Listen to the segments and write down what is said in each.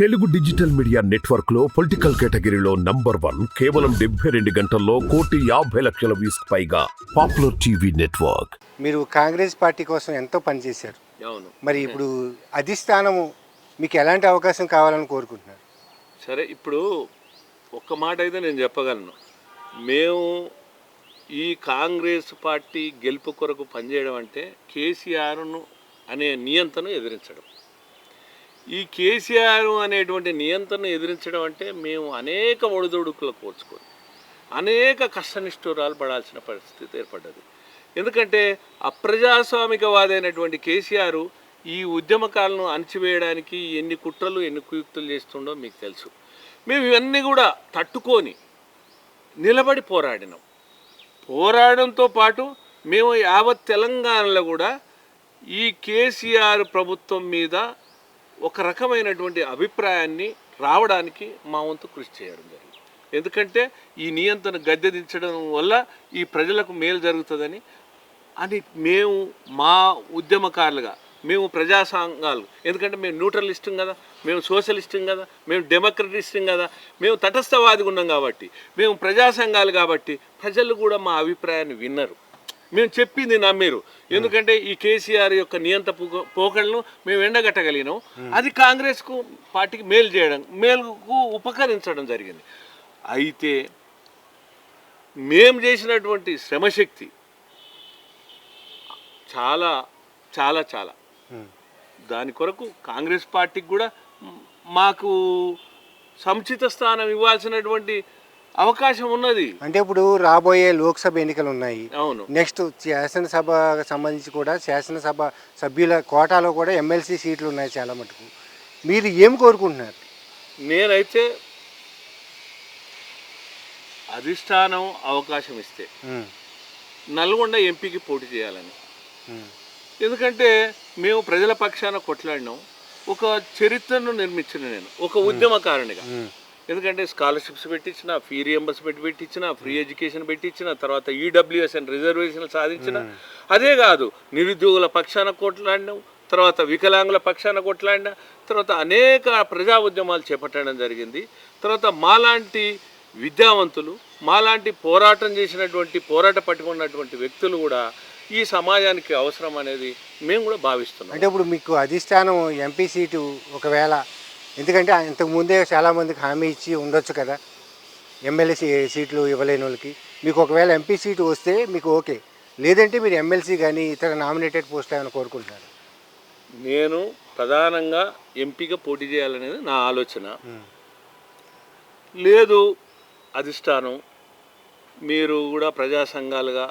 Telugu digital media నెట్వర్క్లో political కేటగిరీలో number one కేవలం డెబ్బై రెండు గంటల్లో కోటి యాభై లక్షల వ్యూస్ పైగా పాపులర్ టీవీ నెట్వర్క్. మీరు కాంగ్రెస్ పార్టీ కోసం ఎంతో పనిచేశారు అవును. మరి ఇప్పుడు అధిష్టానము మీకు ఎలాంటి అవకాశం కావాలని కోరుకుంటున్నారు? సరే ఇప్పుడు ఒక్క మాట అయితే నేను చెప్పగలను. మేము ఈ కాంగ్రెస్ పార్టీ గెలుపు కొరకు పనిచేయడం అంటే కేసీఆర్ను అనే నియంత్రణ ఎదిరించడం. ఈ కేసీఆర్ అనేటువంటి నియంత్రణ ఎదిరించడం అంటే మేము అనేక ఒడిదొడుకులు కోర్చుకొని అనేక కష్టనిష్ఠురాలు పడాల్సిన పరిస్థితి ఏర్పడ్డది. ఎందుకంటే అప్రజాస్వామికవాదైనటువంటి కేసీఆర్ ఈ ఉద్యమకాలను అణచివేయడానికి ఎన్ని కుట్రలు ఎన్ని కుయుక్తులు చేస్తుండో మీకు తెలుసు. మేము ఇవన్నీ కూడా తట్టుకొని నిలబడి పోరాడినాం. పోరాడంతో పాటు మేము యావత్ తెలంగాణలో కూడా ఈ కేసీఆర్ ప్రభుత్వం మీద ఒక రకమైనటువంటి అభిప్రాయాన్ని రావడానికి మా వంతు కృషి చేయడం జరిగింది. ఎందుకంటే ఈ నియంత్రణ గద్దె దించడం వల్ల ఈ ప్రజలకు మేలు జరుగుతుందని అని మేము మా ఉద్యమకారులుగా మేము ప్రజా సంఘాలు ఎందుకంటే మేము న్యూట్రలిస్టం కదా మేము సోషలిస్టం కదా మేము డెమోక్రటిస్టం కదా మేము తటస్థవాదిగా ఉన్నాం కాబట్టి మేము ప్రజా సంఘాలు కాబట్టి ప్రజలు కూడా మా అభిప్రాయాన్ని విన్నరు. మేము చెప్పింది నమ్మిరు. ఎందుకంటే ఈ కేసీఆర్ యొక్క నియంత పోక- పోకడలను మేము ఎండగట్టగలిగినాం. అది కాంగ్రెస్కు పార్టీకి మేలు చేయడం మేలుకు ఉపకరించడం జరిగింది. అయితే మేము చేసినటువంటి శ్రమశక్తి చాలా చాలా చాలా. దాని కొరకు కాంగ్రెస్ పార్టీకి కూడా మాకు సముచిత స్థానం ఇవ్వాల్సినటువంటి అవకాశం ఉన్నది. అంటే ఇప్పుడు రాబోయే లోక్సభ ఎన్నికలు ఉన్నాయి. అవును. నెక్స్ట్ శాసనసభకు సంబంధించి కూడా శాసనసభ సభ్యుల కోటాలో కూడా ఎమ్మెల్సీ సీట్లు ఉన్నాయి చాలా మటుకు. మీరు ఏం కోరుకుంటున్నారు? నేనైతే అధిష్టానం అవకాశం ఇస్తే నల్గొండ ఎంపీకి పోటీ చేయాలని. ఎందుకంటే మేము ప్రజల పక్షాన కొట్లాడినాం. ఒక చరిత్రను నిర్మించిన నేను ఒక ఉద్యమకారునిగా. ఎందుకంటే స్కాలర్షిప్స్ పెట్టించిన ఫీ రియంబర్స్మెంట్ పెట్టించిన ఫ్రీ ఎడ్యుకేషన్ పెట్టించిన తర్వాత ఈడబ్ల్యూఎస్ అని రిజర్వేషన్లు సాధించిన అదే కాదు నిరుద్యోగుల పక్షాన కొట్లాడినాం తర్వాత వికలాంగుల పక్షాన కొట్లాడిన తర్వాత అనేక ప్రజా ఉద్యమాలు చేపట్టడం జరిగింది. తర్వాత మాలాంటి విద్యావంతులు మాలాంటి పోరాటం చేసినటువంటి పోరాట పట్టుకున్నటువంటి వ్యక్తులు కూడా ఈ సమాజానికి అవసరం అనేది మేము కూడా భావిస్తున్నాం. అంటే ఇప్పుడు మీకు అధిష్టానం ఎంపీ సీటు ఒకవేళ ఎందుకంటే ఇంతకు ముందే చాలామందికి హామీ ఇచ్చి ఉండొచ్చు కదా. ఎమ్మెల్యే సీట్లు ఇవ్వలేని వాళ్ళకి. మీకు ఒకవేళ ఎంపీ సీటు వస్తే మీకు ఓకే. లేదంటే మీరు ఎమ్మెల్సీ కానీ ఇతర నామినేటెడ్ పోస్ట్ ఏమైనా కోరుకుంటున్నారు? నేను ప్రధానంగా ఎంపీగా పోటీ చేయాలనేది నా ఆలోచన. లేదు అధిష్టానం మీరు కూడా ప్రజా సంఘాలుగా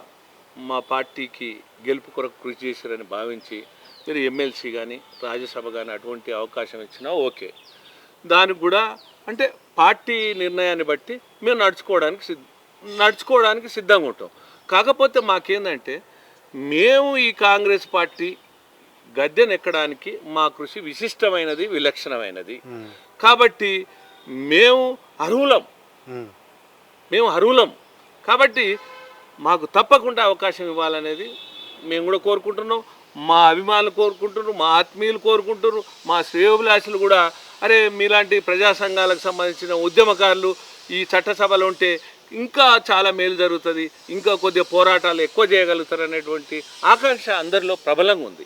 మా పార్టీకి గెలుపు కొరకు కృషి చేశారని భావించి మీరు ఎమ్మెల్సీ కానీ రాజ్యసభ కానీ అటువంటి అవకాశం ఇచ్చినా ఓకే. దానికి కూడా అంటే పార్టీ నిర్ణయాన్ని బట్టి మేము నడుచుకోవడానికి సిద్ధ నడుచుకోవడానికి సిద్ధంగా ఉంటాం. కాకపోతే మాకేందంటే మేము ఈ కాంగ్రెస్ పార్టీ గద్దెనెక్కడానికి మా కృషి విశిష్టమైనది విలక్షణమైనది. కాబట్టి మేము అర్హులం. మేము అర్హులం. కాబట్టి మాకు తప్పకుండా అవకాశం ఇవ్వాలనేది మేము కూడా కోరుకుంటున్నాం. మా అభిమానులు కోరుకుంటున్నారు మా ఆత్మీయులు కోరుకుంటున్నారు మా శ్రేయోభిలాషులు కూడా. అరే మీలాంటి ప్రజా సంఘాలకు సంబంధించిన ఉద్యమకారులు ఈ చట్టసభలు ఉంటే ఇంకా చాలా మేలు జరుగుతుంది ఇంకా కొద్దిగా పోరాటాలు ఎక్కువ చేయగలుగుతారు అనేటువంటి ఆకాంక్ష అందరిలో ప్రబలంగా ఉంది.